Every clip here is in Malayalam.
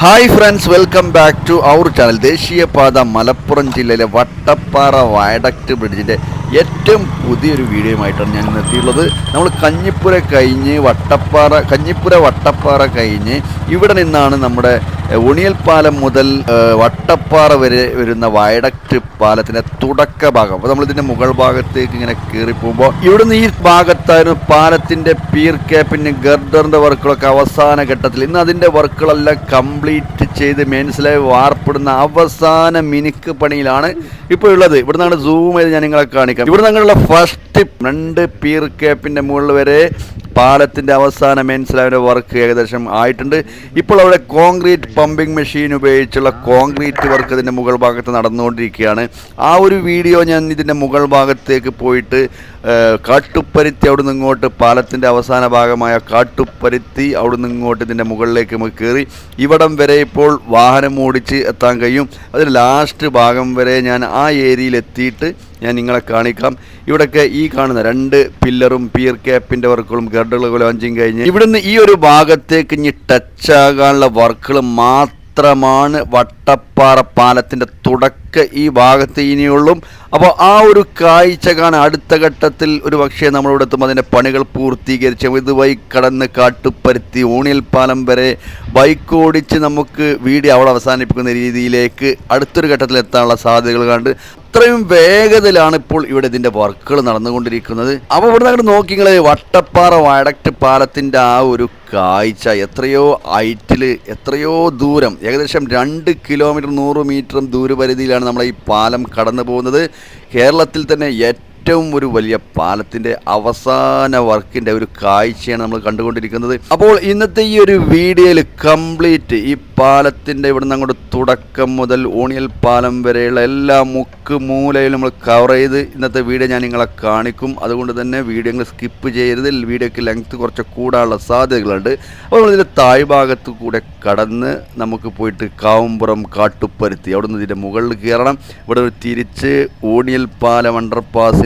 Hi friends welcome back to our channel ദേശീയപാത മലപ്പുറം ജില്ലയിലെ വട്ടപ്പാറ വയഡക്റ്റ് ബ്രിഡ്ജിന്റെ ഏറ്റവും പുതിയൊരു വീഡിയോയുമായിട്ടാണ് ഞാൻ എത്തിയുള്ളത് നമ്മൾ കഞ്ഞിപ്പുര കഴിഞ്ഞ് വട്ടപ്പാറ കഞ്ഞിപ്പുര വട്ടപ്പാറ കഴിഞ്ഞ് ഇവിടെ നിന്നാണ് നമ്മുടെ ഉണിയൽ പാലം മുതൽ വട്ടപ്പാറ വരെ വരുന്ന വയഡക്ട് പാലത്തിന്റെ തുടക്ക ഭാഗം. അപ്പോൾ നമ്മളിതിന്റെ മുകൾ ഭാഗത്തേക്ക് ഇങ്ങനെ കയറി പോകുമ്പോൾ ഇവിടുന്ന് ഈ ഭാഗത്തായിരുന്നു പാലത്തിന്റെ പീർ ക്യാപ്പിന് ഗർഡറിന്റെ വർക്കുകളൊക്കെ അവസാന ഘട്ടത്തിൽ. ഇന്ന് അതിന്റെ വർക്കുകളെല്ലാം കംപ്ലീറ്റ് ചെയ്ത് മനസ്സിലായി വാർപ്പെടുന്ന അവസാന മിനുക്ക് പണിയിലാണ് ഇപ്പോൾ ഉള്ളത് ഇവിടുന്നാണ് സൂം ചെയ്ത് ഞാൻ നിങ്ങളെ കാണിക്കാം. ഇവിടെ ഫസ്റ്റ് രണ്ട് പീർ ക്യാപ്പിന്റെ മുകളിൽ വരെ പാലത്തിന്റെ അവസാന അവരുടെ വർക്ക് ഏകദേശം ആയിട്ടുണ്ട്. ഇപ്പോൾ അവിടെ കോൺക്രീറ്റ് പമ്പിംഗ് മെഷീൻ ഉപയോഗിച്ചുള്ള കോൺക്രീറ്റ് വർക്ക് ഇതിന്റെ മുകൾ ഭാഗത്ത് നടന്നുകൊണ്ടിരിക്കുകയാണ്. ആ ഒരു വീഡിയോ ഞാൻ ഇതിന്റെ മുകൾ ഭാഗത്തേക്ക് പോയിട്ട് കാട്ടുപ്പരുത്തി അവിടെ നിന്ന് ഇങ്ങോട്ട് പാലത്തിന്റെ അവസാന ഭാഗമായ കാട്ടുപ്പരുത്തി അവിടെ നിന്ന് ഇങ്ങോട്ട് ഇതിന്റെ മുകളിലേക്ക് നമുക്ക് കയറി. ഇവിടം വരെ ഇപ്പോൾ വാഹനം ഓടിച്ച് എത്താൻ കഴിയും. അതിന് ലാസ്റ്റ് ഭാഗം വരെ ഞാൻ ആ ഏരിയയിൽ എത്തിയിട്ട് ഞാൻ നിങ്ങളെ കാണിക്കാം. ഇവിടെയൊക്കെ ഈ കാണുന്ന രണ്ട് പില്ലറും പിയർ ക്യാപ്പിന്റെ വർക്കുകളും ഗർഡറുകളും അഞ്ചും കഴിഞ്ഞ് ഇവിടുന്ന് ഈ ഒരു ഭാഗത്തേക്ക് ഇനി ടച്ച് ആകാനുള്ള വർക്കുകൾ മാത്രമാണ് വട്ടപ്പാറ പാലത്തിന്റെ തുടക്ക ഈ ഭാഗത്ത് ഇനിയുള്ളും. അപ്പോൾ ആ ഒരു കാഴ്ച കാണാൻ അടുത്ത ഘട്ടത്തിൽ ഒരു പക്ഷേ നമ്മളിവിടെ എത്തുമ്പോൾ അതിന്റെ പണികൾ പൂർത്തീകരിച്ച് ഇതുവഴി കടന്ന് കാട്ടുപരുത്തി ഊണിയൽ പാലം വരെ ബൈക്ക് ഓടിച്ച് നമുക്ക് വീഡിയോ അവിടെ അവസാനിപ്പിക്കുന്ന രീതിയിലേക്ക് അടുത്തൊരു ഘട്ടത്തിൽ എത്താനുള്ള സാധ്യതകൾ കണ്ട് അത്രയും വേഗതയിലാണ് ഇപ്പോൾ ഇവിടെ ഇതിന്റെ വർക്കുകൾ നടന്നുകൊണ്ടിരിക്കുന്നത്. അപ്പോൾ ഇവിടെ അങ്ങോട്ട് നോക്കി വട്ടപ്പാറ വയഡക്റ്റ് പാലത്തിന്റെ ആ ഒരു കാഴ്ച എത്രയോ ഹൈറ്റിൽ എത്രയോ ദൂരം ഏകദേശം രണ്ട് കിലോമീറ്റർ നൂറ് മീറ്ററും ദൂരപരിധിയിലാണ് നമ്മളെ ഈ പാലം കടന്നു പോകുന്നത് കേരളത്തിൽ തന്നെ ഏറ്റവും ഒരു വലിയ പാലത്തിന്റെ അവസാന വർക്കിന്റെ ഒരു കാഴ്ചയാണ് നമ്മൾ കണ്ടുകൊണ്ടിരിക്കുന്നത്. അപ്പോൾ ഇന്നത്തെ ഈ ഒരു വീഡിയോയിൽ കംപ്ലീറ്റ് ഈ പാലത്തിന്റെ ഇവിടെ നിന്ന് അങ്ങോട്ട് തുടക്കം മുതൽ ഓണിയൽ പാലം വരെയുള്ള എല്ലാ മുക്ക് മൂലയിലും നമ്മൾ കവർ ചെയ്ത് ഇന്നത്തെ വീഡിയോ ഞാൻ നിങ്ങളെ കാണിക്കും. അതുകൊണ്ട് തന്നെ വീഡിയോ നിങ്ങൾ സ്കിപ്പ് ചെയ്യരുത്. വീഡിയോക്ക് ലെങ്ത് കുറച്ച് കൂടാനുള്ള സാധ്യതകളുണ്ട്. അപ്പോൾ നമ്മളിതിന്റെ താഴ്ഭാഗത്ത് കൂടെ കടന്ന് നമുക്ക് പോയിട്ട് കാവുംപുറം കാട്ടുപ്പരുത്തി അവിടെ നിന്ന് ഇതിന്റെ മുകളിൽ കയറണം. ഇവിടെ തിരിച്ച് ഊണിയൽ പാലം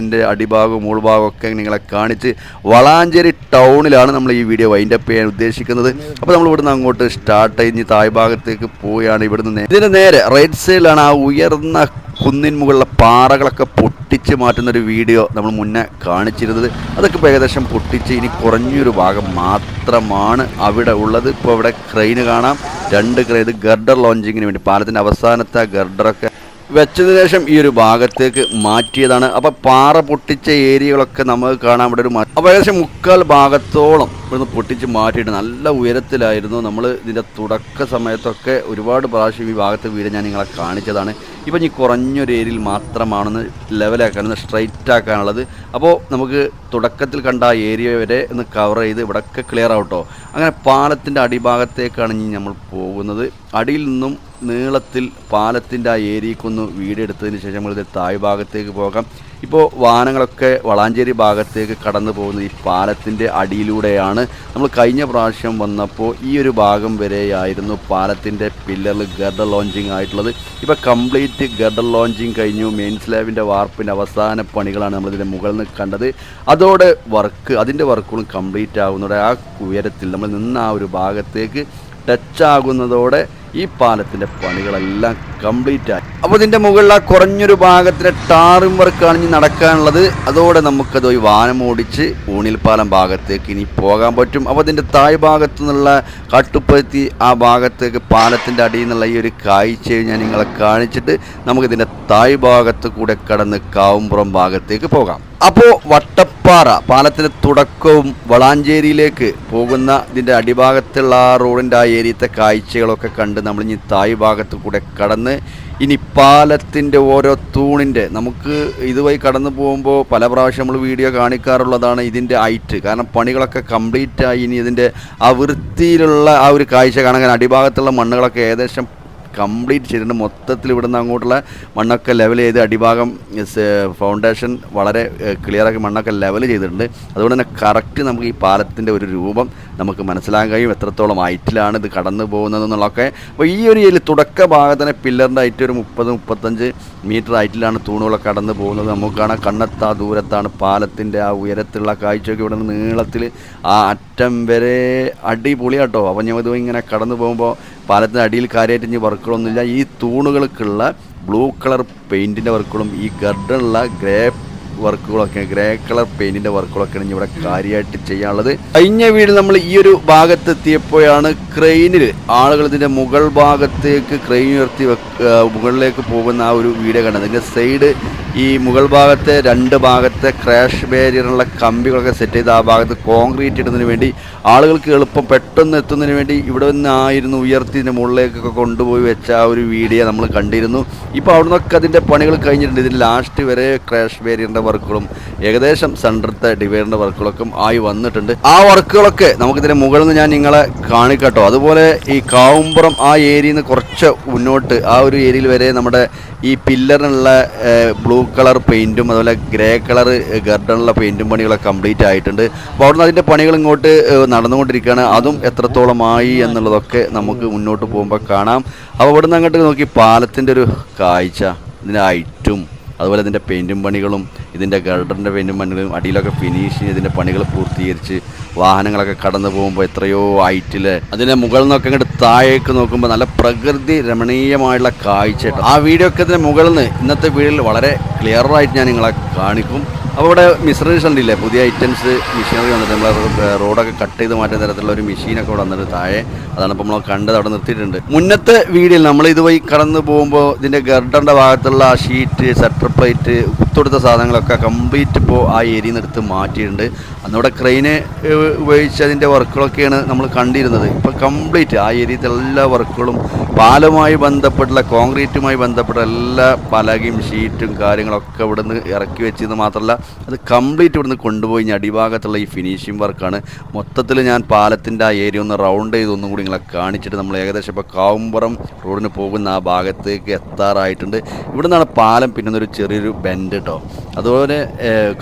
അണ്ടർപാസിന്റെ അടിഭാഗവും ഒക്കെ നിങ്ങളെ കാണിച്ച് വളാഞ്ചേരി ടൗണിലാണ് നമ്മൾ ഈ വീഡിയോ വൈൻഡപ്പ് ചെയ്യാൻ ഉദ്ദേശിക്കുന്നത്. അപ്പോൾ നമ്മൾ ഇവിടുന്ന് അങ്ങോട്ട് സ്റ്റാർട്ട് കഴിഞ്ഞ് താഴ്ഭാഗത്തേക്ക് പോവുകയാണ് ഇവിടുന്ന് ഇതിന് നേരെ റൈറ്റ് സൈഡിലാണ് ആ ഉയർന്ന കുന്നിൻ മുകളിലെ പാറകളൊക്കെ പൊട്ടിച്ച് മാറ്റുന്ന ഒരു വീഡിയോ നമ്മൾ മുന്നേ കാണിച്ചിരുന്നത്. അതൊക്കെ ഇപ്പോൾ ഏകദേശം പൊട്ടിച്ച് ഇനി കുറഞ്ഞൊരു ഭാഗം മാത്രമാണ് അവിടെ ഉള്ളത്. ഇപ്പോൾ അവിടെ ക്രെയിന് കാണാം. രണ്ട് ക്രെയിൻ ഗർഡർ ലോഞ്ചിങ്ങിന് വേണ്ടി പാലത്തിന്റെ അവസാനത്തെ ഗർഡറൊക്കെ വെച്ചതിന് ശേഷം ഈ ഒരു ഭാഗത്തേക്ക് മാറ്റിയതാണ്. അപ്പോൾ പാറ പൊട്ടിച്ച ഏരിയകളൊക്കെ നമുക്ക് കാണാൻ ഇവിടെ ഒരു മാറ്റി അപ്പോൾ ഏകദേശം മുക്കാൽ ഭാഗത്തോളം ഇവിടുന്ന് പൊട്ടിച്ച് മാറ്റിയിട്ട് നല്ല ഉയരത്തിലായിരുന്നു നമ്മൾ ഇതിന്റെ തുടക്ക സമയത്തൊക്കെ ഒരുപാട് പ്രാവശ്യം ഈ ഭാഗത്ത് വീട് ഞാൻ നിങ്ങളെ കാണിച്ചതാണ്. ഇപ്പം ഇനി കുറഞ്ഞൊരു ഏരിയയിൽ മാത്രമാണെന്ന് ലെവലാക്കാൻ ഒന്ന് സ്ട്രൈറ്റ് ആക്കാനുള്ളത്. അപ്പോൾ നമുക്ക് തുടക്കത്തിൽ കണ്ട ആ ഏരിയ വരെ ഒന്ന് കവർ ചെയ്ത് ഇവിടെയൊക്കെ ക്ലിയർ ആവട്ടോ. അങ്ങനെ പാലത്തിന്റെ അടിഭാഗത്തേക്കാണ് ഇനി നമ്മൾ പോകുന്നത്. അടിയിൽ നിന്നും നീളത്തിൽ പാലത്തിന്റെ ആ ഏരിയക്കൊന്ന് വീടെടുത്തതിന് ശേഷം നമ്മളിത് താഴ് ഭാഗത്തേക്ക് പോകാം. ഇപ്പോൾ വാഹനങ്ങളൊക്കെ വളാഞ്ചേരി ഭാഗത്തേക്ക് കടന്നു പോകുന്ന ഈ പാലത്തിന്റെ അടിയിലൂടെയാണ്. നമ്മൾ കഴിഞ്ഞ പ്രാവശ്യം വന്നപ്പോൾ ഈ ഒരു ഭാഗം വരെയായിരുന്നു പാലത്തിന്റെ പില്ലറിൽ ഗർഡർ ലോഞ്ചിങ് ആയിട്ടുള്ളത്. ഇപ്പോൾ കംപ്ലീറ്റ് ഗർഡർ ലോഞ്ചിങ് കഴിഞ്ഞു. മെയിൻ സ്ലാബിന്റെ വാർപ്പിന്റെ അവസാന പണികളാണ് നമ്മളിതിന്റെ മുകളിൽ നിന്ന് കണ്ടത്. അതോടെ വർക്ക് അതിന്റെ വർക്കുകളും കംപ്ലീറ്റ് ആകുന്നതോടെ ആ ഉയരത്തിൽ നമ്മൾ നിന്ന് ആ ഒരു ഭാഗത്തേക്ക് ടച്ച് ആകുന്നതോടെ ഈ പാലത്തിന്റെ പണികളെല്ലാം കംപ്ലീറ്റ് ആയി. അപ്പോൾ ഇതിന്റെ മുകളിൽ കുറഞ്ഞൊരു ഭാഗത്തിലെ വർക്ക് വർക്കാണ് ഇനി നടക്കാനുള്ളത്. അതോടെ നമുക്കത് ഓടിച്ച് ഊണിൽ പാലം ഭാഗത്തേക്ക് ഇനി പോകാൻ പറ്റും. അപ്പോൾ ഇതിന്റെ താഴ് ഭാഗത്തു നിന്നുള്ള കാട്ടുപ്പരുത്തി ആ ഭാഗത്തേക്ക് പാലത്തിന്റെ അടിയിൽ നിന്നുള്ള ഈ ഒരു കാഴ്ച ഞാൻ നിങ്ങളെ കാണിച്ചിട്ട് നമുക്കിതിന്റെ താഴ് ഭാഗത്ത് കൂടെ കടന്ന് കാവുംപുറം ഭാഗത്തേക്ക് പോകാം. അപ്പോൾ വട്ടപ്പാറ പാലത്തിന്റെ തുടക്കവും വളാഞ്ചേരിയിലേക്ക് പോകുന്ന ഇതിന്റെ അടിഭാഗത്തുള്ള ആ റോഡിന്റെ ആ ഏരിയത്തെ കാഴ്ചകളൊക്കെ കണ്ട് നമ്മൾ ഇനി തായ് ഭാഗത്ത് കൂടെ കടന്ന് ഇനി പാലത്തിന്റെ ഓരോ തൂണിന്റെ നമുക്ക് ഇതുവഴി കടന്നു പോകുമ്പോൾ പല പ്രാവശ്യം നമ്മൾ വീഡിയോ കാണിക്കാറുള്ളതാണ് ഇതിന്റെ ഹൈറ്റ്. കാരണം പണികളൊക്കെ കംപ്ലീറ്റ് ആയി ഇനി ഇതിന്റെ ആ വൃത്തിയിലുള്ള ആ ഒരു കാഴ്ച കാണാൻ അടിഭാഗത്തുള്ള മണ്ണുകളൊക്കെ ഏകദേശം കംപ്ലീറ്റ് ചെയ്തിട്ടുണ്ട്. മൊത്തത്തിൽ ഇവിടുന്ന് അങ്ങോട്ടുള്ള മണ്ണൊക്കെ ലെവൽ ചെയ്ത് അടിഭാഗം ഫൗണ്ടേഷൻ വളരെ ക്ലിയറാക്കി മണ്ണൊക്കെ ലെവൽ ചെയ്തിട്ടുണ്ട്. അതുകൊണ്ട് തന്നെ കറക്റ്റ് നമുക്ക് ഈ പാലത്തിന്റെ ഒരു രൂപം നമുക്ക് മനസ്സിലാക്കാൻ കഴിയും. എത്രത്തോളം ഹൈറ്റിലാണ് ഇത് കടന്നു പോകുന്നത് എന്നുള്ളതൊക്കെ. അപ്പോൾ ഈ ഒരു ഏരിയയിൽ തുടക്ക ഭാഗത്തന്നെ പില്ലറിന്റെ ഹൈറ്റ് ഒരു മുപ്പത് മുപ്പത്തഞ്ച് മീറ്റർ ഹൈറ്റിലാണ് തൂണുകളൊക്കെ കടന്നു പോകുന്നത്. നമുക്ക് കാണാം കണ്ണത്താ ദൂരത്താണ് പാലത്തിന്റെ ആ ഉയരത്തിലുള്ള കാഴ്ചയൊക്കെ ഇവിടെ നീളത്തിൽ ആ അറ്റം വരെ അടിപൊളിയാട്ടോ. അപ്പം ഞാൻ ഇത് ഇങ്ങനെ കടന്നു പോകുമ്പോൾ പാലത്തിന്റെ അടിയിൽ കാര്യമായിട്ട് ഇനി വർക്കുകളൊന്നുമില്ല. ഈ തൂണുകൾക്കുള്ള ബ്ലൂ കളർ പെയിന്റിന്റെ വർക്കുകളും ഈ ഗർഡനുള്ള ഗ്രേ വർക്കുകളൊക്കെ ഗ്രേ കളർ പെയിന്റിന്റെ വർക്കുകളൊക്കെയാണ് ഇനി ഇവിടെ കാര്യമായിട്ട് ചെയ്യാനുള്ളത്. കഴിഞ്ഞ വീട് നമ്മൾ ഈ ഒരു ഭാഗത്ത് എത്തിയപ്പോഴാണ് ക്രെയിനിൽ ആളുകൾ ഇതിന്റെ മുകൾ ഭാഗത്തേക്ക് ക്രെയിൻ ഉയർത്തി മുകളിലേക്ക് പോകുന്ന ആ ഒരു വീഡിയോ കണ്ടത്. ഇതിന്റെ സൈഡ് ഈ മുകൾ ഭാഗത്തെ രണ്ട് ഭാഗത്തെ ക്രാഷ് ബാരിയറുള്ള കമ്പികളൊക്കെ സെറ്റ് ചെയ്ത് ആ ഭാഗത്ത് കോൺക്രീറ്റ് ഇടുന്നതിന് വേണ്ടി ആളുകൾക്ക് എളുപ്പം പെട്ടെന്ന് എത്തുന്നതിന് വേണ്ടി ഇവിടെ നിന്നായിരുന്നു ഉയർത്തി ഇതിന്റെ മുകളിലേക്കൊക്കെ കൊണ്ടുപോയി വെച്ച ആ ഒരു വീഡിയോ നമ്മൾ കണ്ടിരുന്നു. ഇപ്പോൾ അവിടെ നിന്നൊക്കെ അതിന്റെ പണികൾ കഴിഞ്ഞിട്ടുണ്ട്. ഇതിന്റെ ലാസ്റ്റ് വരെ ക്രാഷ് ബാരിയറിന്റെ വർക്കുകളും ഏകദേശം സെന്ററത്തെ ഡിവൈഡറിന്റെ വർക്കുകളൊക്കെ ആയി വന്നിട്ടുണ്ട്. ആ വർക്കുകളൊക്കെ നമുക്കിതിന്റെ മുകളിൽ നിന്ന് ഞാൻ നിങ്ങളെ കാണിക്കട്ടോ. അതുപോലെ ഈ കാവുമ്പുറം ആ ഏരിയയിൽ നിന്ന് കുറച്ച് മുന്നോട്ട് ആ ഒരു ഏരിയയിൽ വരെ നമ്മുടെ ഈ പില്ലറിനുള്ള ബ്ലൂ കളർ പെയിന്റും അതുപോലെ ഗ്രേ കളർ ഗർഡനുള്ള പെയിന്റും പണികളൊക്കെ കംപ്ലീറ്റ് ആയിട്ടുണ്ട്. അപ്പോൾ അവിടുന്ന് അതിന്റെ പണികൾ ഇങ്ങോട്ട് നടന്നുകൊണ്ടിരിക്കുകയാണ് അതും എത്രത്തോളമായി എന്നുള്ളതൊക്കെ നമുക്ക് മുന്നോട്ട് പോകുമ്പോൾ കാണാം. അപ്പോൾ ഇവിടുന്ന് അങ്ങോട്ട് നോക്കി പാലത്തിന്റെ ഒരു കാഴ്ച ഇതിന്റെ ഹൈറ്റും അതുപോലെ ഇതിന്റെ പെയിന്റും പണികളും ഇതിന്റെ ഗർഡറിന്റെ പെയിന്റും പണികളും അടിയിലൊക്കെ ഫിനിഷ് ചെയ്ത് ഇതിന്റെ പണികൾ പൂർത്തീകരിച്ച് വാഹനങ്ങളൊക്കെ കടന്നു പോകുമ്പോൾ എത്രയോ ഹൈറ്റിൽ അതിന്റെ മുകളിൽ നിന്നൊക്കെ ഇങ്ങോട്ട് താഴേക്ക് നോക്കുമ്പോൾ നല്ല പ്രകൃതി രമണീയമായുള്ള കാഴ്ച ആ വീഡിയോ ഒക്കെ ഇതിന്റെ മുകളിൽ നിന്ന് ഇന്നത്തെ വീഡിയോയിൽ വളരെ ക്ലിയറായിട്ട് ഞാൻ നിങ്ങളെ കാണിക്കും. അപ്പോൾ ഇവിടെ മിശ്രീസ് ഉണ്ടല്ലേ പുതിയ ഐറ്റംസ് മെഷീനറി വന്നിട്ട് നമ്മൾ റോഡൊക്കെ കട്ട് ചെയ്ത് മാറ്റുന്ന തരത്തിലുള്ള ഒരു മെഷീനൊക്കെ ഇവിടെ വന്നിട്ട് താഴെ അതാണ് ഇപ്പോൾ നമ്മൾ കണ്ടത് അവിടെ നിർത്തിയിട്ടുണ്ട്. മുന്നത്തെ വീഡിയോയിൽ നമ്മൾ ഇതുവഴി കടന്നു പോകുമ്പോൾ ഇതിന്റെ ഗർഡറിന്റെ ഭാഗത്തുള്ള ഷീറ്റ് സെറ്റർ പ്ലേറ്റ് കുത്തൊടുത്ത സാധനങ്ങളൊക്കെ കംപ്ലീറ്റ് ഇപ്പോൾ ആ ഏരിയയിൽ നിന്ന് എടുത്ത് മാറ്റിയിട്ടുണ്ട്. അന്നിവിടെ ക്രെയിന് ഉപയോഗിച്ച് അതിന്റെ വർക്കുകളൊക്കെയാണ് നമ്മൾ കണ്ടിരുന്നത്. ഇപ്പോൾ കംപ്ലീറ്റ് ആ ഏരിയത്തിലെല്ലാ എല്ലാ വർക്കുകളും പാലവുമായി ബന്ധപ്പെട്ടുള്ള കോൺക്രീറ്റുമായി ബന്ധപ്പെട്ട എല്ലാ പലകയും ഷീറ്റും കാര്യങ്ങളൊക്കെ ഇവിടുന്ന് ഇറക്കി വെച്ചത് മാത്രമല്ല അത് കംപ്ലീറ്റ് ഇവിടുന്ന് കൊണ്ടുപോയി അടിഭാഗത്തുള്ള ഈ ഫിനിഷിംഗ് വർക്കാണ്. മൊത്തത്തിൽ ഞാൻ പാലത്തിന്റെ ആ ഏരിയ ഒന്ന് റൗണ്ട് ചെയ്ത് ഒന്നും കൂടി നിങ്ങളെ കാണിച്ചിട്ട് നമ്മൾ ഏകദേശം ഇപ്പോൾ കാവുമ്പുറം റോഡിന് പോകുന്ന ആ ഭാഗത്തേക്ക് എത്താറായിട്ടുണ്ട്. ഇവിടെ നിന്നാണ് പാലം പിന്നെ ഒരു ചെറിയൊരു ബെൻഡ് കേട്ടോ അതുപോലെ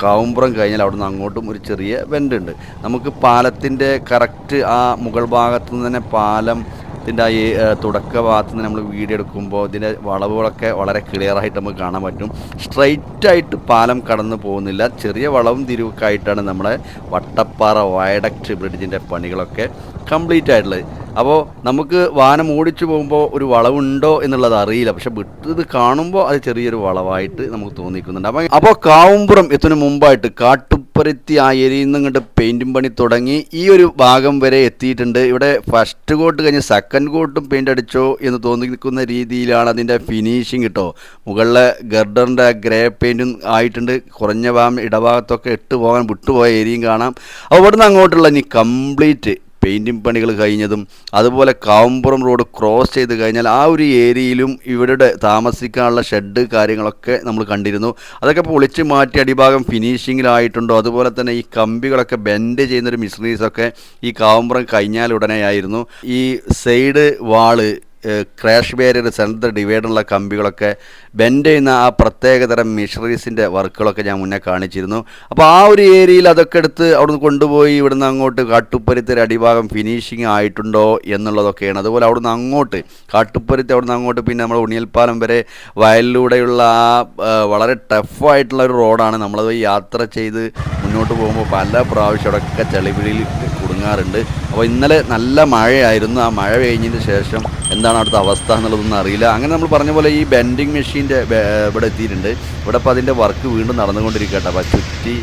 കാവുംപുറം കഴിഞ്ഞാൽ അവിടെ അങ്ങോട്ടും ഒരു ചെറിയ ബെൻഡ് ഉണ്ട്. നമുക്ക് പാലത്തിന്റെ കറക്റ്റ് ആ മുകൾ ഭാഗത്തു നിന്ന് തന്നെ പാലം ഇതിന്റെ ഈ, തുടക്ക ഭാഗത്ത് നിന്ന് നമ്മൾ വീഡിയോ എടുക്കുമ്പോൾ ഇതിന്റെ വളവുകളൊക്കെ വളരെ ക്ലിയർ ആയിട്ട് നമുക്ക് കാണാൻ പറ്റും. സ്ട്രൈറ്റ് ആയിട്ട് പാലം കടന്നു പോകുന്നില്ല. ചെറിയ വളവും തിരിവൊക്കെ ആയിട്ടാണ് നമ്മുടെ വട്ടപ്പാറ വയഡക്റ്റ് ബ്രിഡ്ജിന്റെ പണികളൊക്കെ കംപ്ലീറ്റ് ആയിട്ടുള്ളത്. അപ്പോൾ നമുക്ക് വാഹനം ഓടിച്ചു പോകുമ്പോൾ ഒരു വളവുണ്ടോ എന്നുള്ളത് അറിയില്ല. പക്ഷെ വിട്ടത് കാണുമ്പോൾ അത് ചെറിയൊരു വളവായിട്ട് നമുക്ക് തോന്നിക്കുന്നുണ്ട്. അപ്പം അപ്പോൾ കാവുമ്പുറം എത്തുന്നതിന് മുമ്പായിട്ട് കാട്ടുപ്പരുത്തി ആ എരിയിൽ നിന്ന് ഇങ്ങോട്ട് പെയിന്റും പണി തുടങ്ങി. ഈ ഒരു ഭാഗം വരെ എത്തിയിട്ടുണ്ട്. ഇവിടെ ഫസ്റ്റ് കോട്ട് കഴിഞ്ഞ് സെക്കൻഡ് കോട്ടും പെയിന്റ് അടിച്ചോ എന്ന് തോന്നിക്കുന്ന രീതിയിലാണ് അതിന്റെ ഫിനിഷിങ് കിട്ടോ മുകളിലെ ഗർഡറിന്റെ ഗ്രേ പെയിന്റും ആയിട്ടുണ്ട്. കുറഞ്ഞ ഭാഗം ഇടഭാഗത്തൊക്കെ ഇട്ട് പോകാൻ വിട്ടുപോയ ഏരിയയും കാണാം. അപ്പോൾ ഇവിടുന്ന് അങ്ങോട്ടുള്ള ഇനി കംപ്ലീറ്റ് പെയിന്റിങ് പണികൾ കഴിഞ്ഞതും അതുപോലെ കാവുംപുറം റോഡ് ക്രോസ് ചെയ്ത് കഴിഞ്ഞാൽ ആ ഒരു ഏരിയയിലും ഇവരുടെ താമസിക്കാനുള്ള ഷെഡ് കാര്യങ്ങളൊക്കെ നമ്മൾ കണ്ടിരുന്നു. അതൊക്കെ പൊളിച്ച് മാറ്റി അടിഭാഗം ഫിനിഷിങ്ങിലായിട്ടുണ്ടോ? അതുപോലെ തന്നെ ഈ കമ്പികളൊക്കെ ബെൻഡ് ചെയ്യുന്നൊരു മിഷനറീസൊക്കെ ഈ കാവുംപുറം കഴിഞ്ഞാൽ ഉടനെയായിരുന്നു ഈ side wall crash barrier centre ഡിവൈഡറുള്ള കമ്പികളൊക്കെ ബെൻഡ് ചെയ്യുന്ന ആ പ്രത്യേകതരം മിഷറീസിന്റെ വർക്കുകളൊക്കെ ഞാൻ മുന്നേ കാണിച്ചിരുന്നു. അപ്പോൾ ആ ഒരു ഏരിയയിൽ അതൊക്കെ എടുത്ത് അവിടുന്ന് കൊണ്ടുപോയി ഇവിടുന്ന് അങ്ങോട്ട് കാട്ടുപ്പരുത്തിന്റെ അടിഭാഗം ഫിനിഷിങ് ആയിട്ടുണ്ടോ എന്നുള്ളതൊക്കെയാണ്. അതുപോലെ അവിടുന്ന് അങ്ങോട്ട് കാട്ടുപ്പരുത്തി അവിടുന്ന് അങ്ങോട്ട് പിന്നെ നമ്മൾ ഉണിയൽപ്പാലം വരെ വയലിലൂടെയുള്ള ആ വളരെ ടഫായിട്ടുള്ള ഒരു റോഡാണ് നമ്മളത് യാത്ര ചെയ്ത് മുന്നോട്ട് പോകുമ്പോൾ പല പ്രാവശ്യം അവിടെയൊക്കെ ചെളിപിടിയിൽ കുടുങ്ങാറുണ്ട്. അപ്പോൾ ഇന്നലെ നല്ല മഴയായിരുന്നു. ആ മഴ കഴിഞ്ഞതിന് ശേഷം എന്താണ് അവിടുത്തെ അവസ്ഥ എന്നുള്ളതൊന്നും അറിയില്ല. അങ്ങനെ നമ്മൾ പറഞ്ഞ പോലെ ഈ ബെൻഡിങ് മെഷീന്റെ ഇവിടെ എത്തിയിട്ടുണ്ട്. ഇവിടെ ഇപ്പോൾ അതിന്റെ വർക്ക് വീണ്ടും നടന്നുകൊണ്ടിരിക്കട്ടെ കേട്ടോ. അപ്പോൾ ചുറ്റി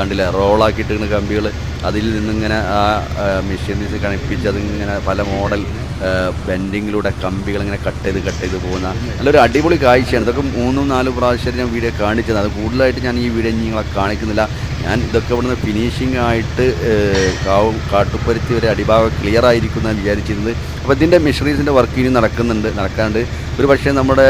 കണ്ടില്ല? റോളാക്കിയിട്ടിരുന്ന കമ്പികൾ അതിൽ നിന്നിങ്ങനെ ആ മെഷീനിൽ കണിപ്പിച്ച് അതിങ്ങനെ പല മോഡൽ ബെൻഡിങ്ങിലൂടെ കമ്പികൾ ഇങ്ങനെ കട്ട് ചെയ്ത് കട്ട് ചെയ്ത് പോകുന്ന നല്ലൊരു അടിപൊളി കാഴ്ചയാണ്. ഇതൊക്കെ മൂന്നും നാലും പ്രാവശ്യം ഞാൻ വീഡിയോ കാണിച്ചത് അത് കൂടുതലായിട്ട് ഞാൻ ഈ വീഡിയോ നിങ്ങളെ കാണിക്കുന്നില്ല. ഞാൻ ഇതൊക്കെ ഇവിടുന്ന് ഫിനിഷിംഗ് ആയിട്ട് കാവും കാട്ടുപ്പരുത്തി വരെ അടിഭാഗം ക്ലിയർ ആയിരിക്കും എന്നാണ് വിചാരിച്ചിരുന്നത് അപ്പോൾ ഇതിന്റെ മിഷറീസിന്റെ വർക്ക് ഇനി നടക്കുന്നുണ്ട് നടക്കാണ്ട് ഒരു പക്ഷേ നമ്മുടെ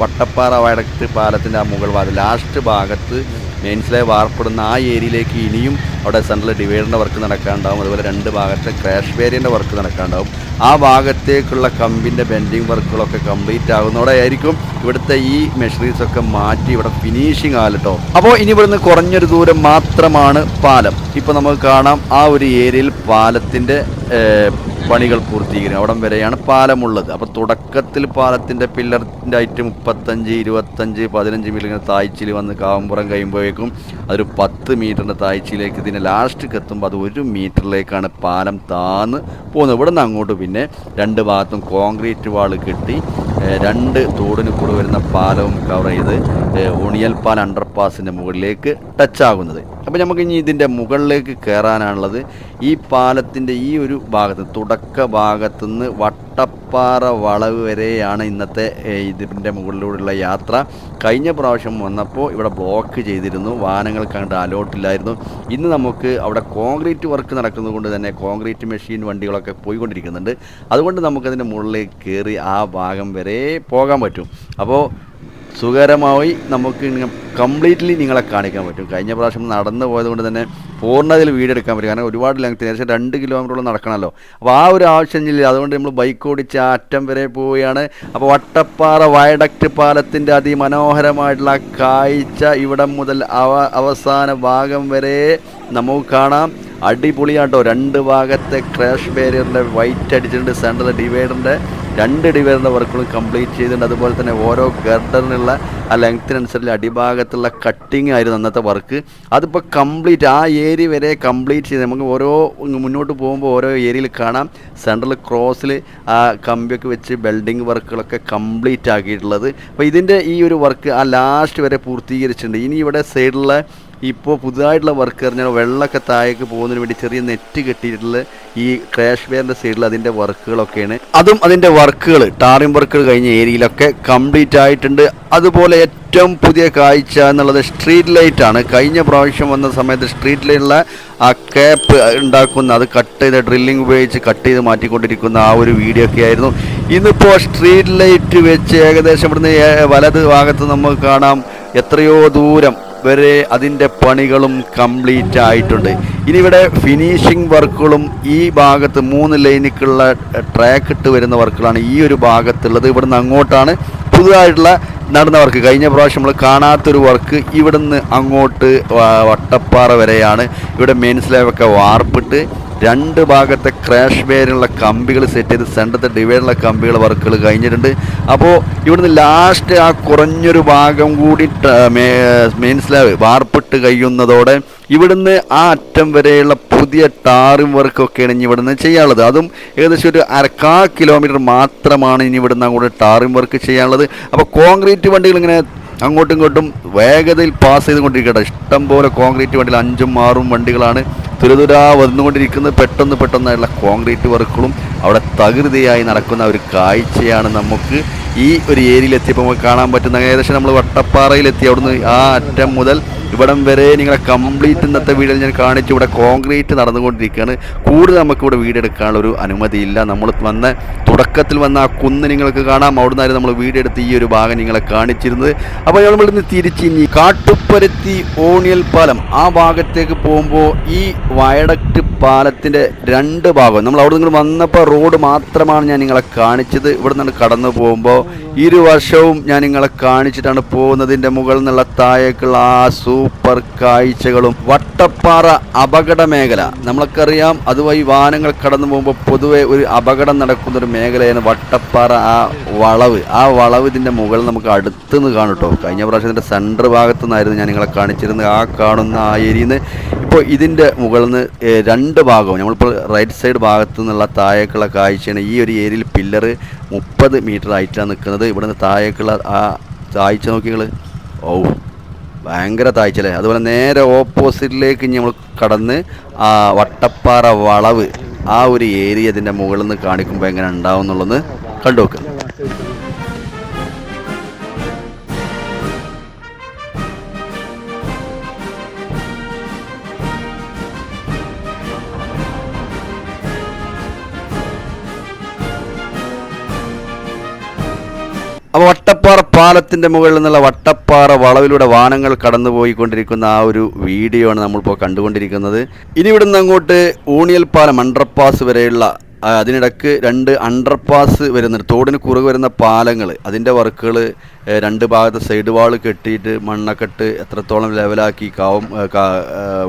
വട്ടപ്പാറ വടക്ക് പാലത്തിന്റെ ആ മുകൾ ഭാഗം ലാസ്റ്റ് ഭാഗത്ത് മെയിൻസിലെ വാർപ്പെടുന്ന ആ ഏരിയയിലേക്ക് ഇനിയും അവിടെ സെൻട്രൽ ഡിവൈഡറിന്റെ വർക്ക് നടക്കാണ്ടാവും. അതുപോലെ രണ്ട് ഭാഗത്തെ ക്രാഷ് വേരിയന്റെ വർക്ക് നടക്കാണ്ടാവും. ആ ഭാഗത്തേക്കുള്ള കമ്പിന്റെ ബെൻഡിങ് വർക്കുകളൊക്കെ കംപ്ലീറ്റ് ആകുന്നതോടെ ആയിരിക്കും ഇവിടുത്തെ ഈ മെഷീൻസ് ഒക്കെ മാറ്റി ഇവിടെ ഫിനിഷിങ് ആലട്ടോ അപ്പോൾ ഇനി ഇവിടുന്ന് കുറഞ്ഞൊരു ദൂരം മാത്രമാണ് പാലം. ഇപ്പോൾ നമുക്ക് കാണാം ആ ഒരു ഏരിയയിൽ പാലത്തിന്റെ പണികൾ പൂർത്തീകരിക്കും അവിടം വരെയാണ് പാലമുള്ളത്. അപ്പോൾ തുടക്കത്തിൽ പാലത്തിന്റെ പില്ലറിന്റെ ഹൈറ്റ് മുപ്പത്തഞ്ച് ഇരുപത്തഞ്ച് പതിനഞ്ച് മീറ്റർ ഇങ്ങനെ താഴ്ചയിൽ വന്ന് കാവുമ്പുറം കഴിയുമ്പോഴേക്കും അതൊരു പത്ത് മീറ്ററിന്റെ താഴ്ചയിലേക്ക് ഇതിനെ പിന്നെ ലാസ്റ്റിലേക്ക് എത്തുമ്പോൾ അത് ഒരു മീറ്ററിലേക്കാണ് പാലം താന്ന് പോകുന്നത് ഇവിടെ നിന്ന് അങ്ങോട്ട് പിന്നെ രണ്ട് ഭാഗത്തും കോൺക്രീറ്റ് വാൾ കെട്ടി. രണ്ട് തോടിന് കൂടെ വരുന്ന പാലവും കവർ ചെയ്ത് ഏഹ് ഉണിയൽപ്പാൽ അണ്ടർപാസിന്റെ മുകളിലേക്ക് ടച്ച് ആകുന്നത്. അപ്പോൾ നമുക്ക് ഇനി ഇതിന്റെ മുകളിലേക്ക് കയറാനാണുള്ളത് ഈ പാലത്തിന്റെ ഈ ഒരു ഭാഗത്ത് തുടക്ക ഭാഗത്തുനിന്ന് വട്ടപ്പാറ വളവ് വരെയാണ് ഇന്നത്തെ ഇതിന്റെ മുകളിലൂടെയുള്ള യാത്ര. കഴിഞ്ഞ പ്രാവശ്യം വന്നപ്പോൾ ഇവിടെ ബ്ലോക്ക് ചെയ്തിരുന്നു. വാഹനങ്ങൾക്ക് അങ്ങോട്ട് അലോട്ടില്ലായിരുന്നു ഇന്ന് നമുക്ക് അവിടെ കോൺക്രീറ്റ് വർക്ക് നടക്കുന്നത് കൊണ്ട് തന്നെ കോൺക്രീറ്റ് മെഷീൻ വണ്ടികളൊക്കെ പോയിക്കൊണ്ടിരിക്കുന്നുണ്ട്. അതുകൊണ്ട് നമുക്കതിന്റെ മുകളിലേക്ക് കയറി ആ ഭാഗം വരെ പോകാൻ പറ്റും. അപ്പോൾ സുഖകരമായി നമുക്ക് കംപ്ലീറ്റ്ലി നിങ്ങളെ കാണിക്കാൻ പറ്റും. കഴിഞ്ഞ പ്രാവശ്യം നടന്നു പോയതുകൊണ്ട് തന്നെ പൂർണതയിൽ വീടെടുക്കാൻ പറ്റും. കാരണം ഒരുപാട് ലെങ്ത് ഏകദേശം രണ്ട് കിലോമീറ്ററോളം നടക്കണമല്ലോ അപ്പോൾ ആ ഒരു ആവശ്യം ഇല്ല അതുകൊണ്ട് നമ്മൾ ബൈക്ക് ഓടിച്ച് അറ്റം വരെ പോവുകയാണ്. അപ്പോൾ വട്ടപ്പാറ വയഡക്റ്റ് പാലത്തിന്റെ അതിമനോഹരമായിട്ടുള്ള കാഴ്ച ഇവിടം മുതൽ അവ അവസാന ഭാഗം വരെ നമുക്ക് കാണാം. അടിപൊളിയാട്ടോ. രണ്ട് ഭാഗത്തെ ക്രാഷ് ബാരിയറിന്റെ വൈറ്റ് അടിച്ചിട്ടുണ്ട് സെൻട്രൽ ഡിവൈഡറിന്റെ രണ്ട് വരുന്ന വർക്കുകളും കംപ്ലീറ്റ് ചെയ്തിട്ടുണ്ട്. അതുപോലെ തന്നെ ഓരോ ഗർഡറിനുള്ള ആ ലെങ്ത്തിനനുസരിച്ച് അടിഭാഗത്തുള്ള കട്ടിങ് ആയിരുന്നു അന്നത്തെ വർക്ക് അതിപ്പോൾ കംപ്ലീറ്റ് ആ ഏരിയ വരെ കംപ്ലീറ്റ് ചെയ്ത് നമുക്ക് ഓരോ മുന്നോട്ട് പോകുമ്പോൾ ഓരോ ഏരിയയിൽ കാണാം. സെൻട്രൽ ക്രോസിൽ ആ കമ്പിയൊക്കെ വെച്ച് ബിൽഡിംഗ് വർക്കുകളൊക്കെ കംപ്ലീറ്റ് ആക്കിയിട്ടുള്ളത്. അപ്പോൾ ഇതിന്റെ ഈ ഒരു വർക്ക് ആ ലാസ്റ്റ് വരെ പൂർത്തീകരിച്ചിട്ടുണ്ട്. ഇനി ഇവിടെ സൈഡിലുള്ള ഇപ്പോൾ പുതുതായിട്ടുള്ള വർക്ക് പറഞ്ഞാൽ വെള്ളമൊക്കെ താഴേക്ക് പോകുന്നതിന് വേണ്ടി ചെറിയ നെറ്റ് കെട്ടിയിട്ടുള്ള ഈ ക്രാഷ് വെയറിന്റെ സൈഡിൽ അതിന്റെ വർക്കുകളൊക്കെയാണ്. അതും അതിന്റെ വർക്കുകൾ ടാറിംഗ് വർക്കുകൾ കഴിഞ്ഞ ഏരിയയിലൊക്കെ കംപ്ലീറ്റ് ആയിട്ടുണ്ട്. അതുപോലെ ഏറ്റവും പുതിയ കാഴ്ച എന്നുള്ളത് സ്ട്രീറ്റ് ലൈറ്റാണ് കഴിഞ്ഞ പ്രാവശ്യം വന്ന സമയത്ത് സ്ട്രീറ്റ് ലൈറ്റിലുള്ള ആ ക്യാപ്പ് ഉണ്ടാക്കുന്ന അത് കട്ട് ചെയ്ത് ഡ്രില്ലിംഗ് ഉപയോഗിച്ച് കട്ട് ചെയ്ത് മാറ്റിക്കൊണ്ടിരിക്കുന്ന ആ ഒരു വീഡിയോ ഒക്കെ ആയിരുന്നു. ഇന്നിപ്പോൾ സ്ട്രീറ്റ് ലൈറ്റ് വെച്ച് ഏകദേശം ഇവിടുന്ന് വലത് ഭാഗത്ത് നമുക്ക് കാണാം. എത്രയോ ദൂരം വരെ അതിന്റെ പണികളും കംപ്ലീറ്റ് ആയിട്ടുണ്ട്. ഇനി ഇവിടെ ഫിനിഷിംഗ് വർക്കുകളും ഈ ഭാഗത്ത് മൂന്ന് ലൈനിക്കുള്ള ട്രാക്ക് ഇട്ട് വരുന്ന വർക്കുകളാണ് ഈ ഒരു ഭാഗത്തുള്ളത്. ഇവിടുന്ന് അങ്ങോട്ടാണ് പുതുതായിട്ടുള്ള നടന്ന വർക്ക്. കഴിഞ്ഞ പ്രാവശ്യം നമ്മൾ കാണാത്തൊരു വർക്ക് ഇവിടുന്ന് അങ്ങോട്ട് വട്ടപ്പാറ വരെയാണ്. ഇവിടെ മെയിൻ സ്ലാബൊക്കെ വാർപ്പിട്ട് രണ്ട് ഭാഗത്തെ ക്രാഷ് ബെയറിനുള്ള കമ്പികൾ സെറ്റ് ചെയ്ത് സെന്ററത്തെ ഡിവൈഡിനുള്ള കമ്പികൾ വർക്കുകൾ കഴിഞ്ഞിട്ടുണ്ട്. അപ്പോൾ ഇവിടുന്ന് ലാസ്റ്റ് ആ കുറഞ്ഞൊരു ഭാഗം കൂടി മെയിൻ സ്ലാബ് വാർപ്പിട്ട് കഴിയുന്നതോടെ ഇവിടുന്ന് ആ അറ്റം വരെയുള്ള പുതിയ ടാറിംഗ് വർക്കൊക്കെയാണ് ഇനി ഇവിടുന്ന് ചെയ്യാനുള്ളത്. അതും ഏകദേശം ഒരു അരക്കാ കിലോമീറ്റർ മാത്രമാണ് ഇനി ഇവിടുന്ന് അങ്ങോട്ട് ടാറിംഗ് വർക്ക് ചെയ്യാനുള്ളത്. അപ്പോൾ കോൺക്രീറ്റ് വണ്ടികൾ ഇങ്ങനെ അങ്ങോട്ടും ഇങ്ങോട്ടും വേഗതയിൽ പാസ് ചെയ്തുകൊണ്ടിരിക്കട്ടെ. ഇഷ്ടം പോലെ കോൺക്രീറ്റ് വണ്ടികൾ അഞ്ചും ആറും വണ്ടികളാണ് തുരതുരാ വന്നുകൊണ്ടിരിക്കുന്നത്. പെട്ടെന്ന് പെട്ടെന്നായിട്ടുള്ള കോൺക്രീറ്റ് വർക്കുകളും അവിടെ തകൃതിയായി നടക്കുന്ന ഒരു കാഴ്ചയാണ് നമുക്ക് ഈ ഒരു ഏരിയയിൽ എത്തിയപ്പോൾ നമുക്ക് കാണാൻ പറ്റുന്ന ഏകദേശം നമ്മൾ വട്ടപ്പാറയിലെത്തി. അവിടുന്ന് ആ അറ്റം മുതൽ ഇവിടം വരെ നിങ്ങളെ കംപ്ലീറ്റ് ഇന്നത്തെ വീഡിയോയിൽ ഞാൻ കാണിച്ചു. ഇവിടെ കോൺക്രീറ്റ് നടന്നുകൊണ്ടിരിക്കുകയാണ്. കൂടുതൽ നമുക്ക് ഇവിടെ വീഡിയോ എടുക്കാനുള്ള ഒരു അനുമതിയില്ല. നമ്മൾ വന്ന തുടക്കത്തിൽ വന്ന ആ കുന്ന് നിങ്ങൾക്ക് കാണാം. അവിടുന്ന് നമ്മൾ വീടെടുത്ത് ഈ ഒരു ഭാഗം നിങ്ങളെ കാണിച്ചിരുന്നത്. അപ്പോൾ നമ്മൾ ഇവിടുന്ന് തിരിച്ച് ഇനി കാട്ടുപ്പരുത്തി ഓണിയൽ പാലം ആ ഭാഗത്തേക്ക് പോകുമ്പോൾ ഈ വയഡക്റ്റ് പാലത്തിന്റെ രണ്ട് ഭാഗം. നമ്മൾ അവിടെ നിങ്ങൾ വന്നപ്പോൾ റോഡ് മാത്രമാണ് ഞാൻ നിങ്ങളെ കാണിച്ചത്. ഇവിടെ നിന്ന് കടന്നു പോകുമ്പോൾ ഇരുവശവും ഞാൻ നിങ്ങളെ കാണിച്ചിട്ടാണ് പോകുന്നതിന്റെ മുകളിൽ നിന്നുള്ള താഴേക്കുള്ള ആ സൂപ്പർ കാഴ്ചകളും വട്ടപ്പാറ അപകട മേഖല. നമ്മൾക്കറിയാം അതുവഴി വാഹനങ്ങൾ കടന്നു പോകുമ്പോൾ പൊതുവെ ഒരു അപകടം നടക്കുന്ന ഒരു മേഖലയാണ് വട്ടപ്പാറ ആ വളവ്. ആ വളവ് ഇതിന്റെ മുകളിൽ നമുക്ക് അടുത്തുനിന്ന് കാണും കേട്ടോ കഴിഞ്ഞ പ്രാവശ്യത്തിന്റെ സെന്റർ ഭാഗത്തു നിന്നായിരുന്നു ഞാൻ നിങ്ങളെ കാണിച്ചിരുന്നത്. ആ കാണുന്ന ആ ഏരിയയിൽ നിന്ന് ഇപ്പോൾ ഇതിന്റെ മുകളിൽ നിന്ന് രണ്ട് ഭാഗവും നമ്മളിപ്പോൾ റൈറ്റ് സൈഡ് ഭാഗത്തു നിന്നുള്ള താഴേക്കുള്ള കാഴ്ചയാണ് ഈ ഒരു ഏരിയയിൽ പില്ലർ മുപ്പത് മീറ്റർ ആയിട്ടാണ് നിൽക്കുന്നത്. ഇവിടുന്ന് താഴേക്കുള്ള ആ താഴ്ച നോക്കികൾ ഓ ഭയങ്കര താഴ്ച അല്ലേ? അതുപോലെ നേരെ ഓപ്പോസിറ്റിലേക്ക് നമ്മൾ കടന്ന് ആ വട്ടപ്പാറ വളവ് ആ ഒരു ഏരിയ ഇതിന്റെ മുകളിൽ നിന്ന് കാണിക്കുമ്പോൾ എങ്ങനെ ഉണ്ടാവും എന്നുള്ളത് കണ്ടു നോക്കുക വട്ടപ്പാറ പാലത്തിന്റെ മുകളിൽ നിന്നുള്ള വട്ടപ്പാറ വളവിലൂടെ വാഹനങ്ങൾ കടന്നുപോയിക്കൊണ്ടിരിക്കുന്ന ആ ഒരു വീഡിയോ ആണ് നമ്മളിപ്പോൾ കണ്ടുകൊണ്ടിരിക്കുന്നത്. ഇനി ഇവിടുന്ന് അങ്ങോട്ട് ഊണിയൽ പാലം അണ്ടർപാസ് വരെയുള്ള അതിനിടക്ക് രണ്ട് അണ്ടർപാസ് വരുന്ന തോടിന് കുറുകെ വരുന്ന പാലങ്ങൾ അതിന്റെ വർക്കുകൾ രണ്ട് ഭാഗത്ത് സൈഡ് വാൾ കെട്ടിയിട്ട് മണ്ണൊക്കെ ഇട്ട് എത്രത്തോളം ലെവലാക്കി കാവും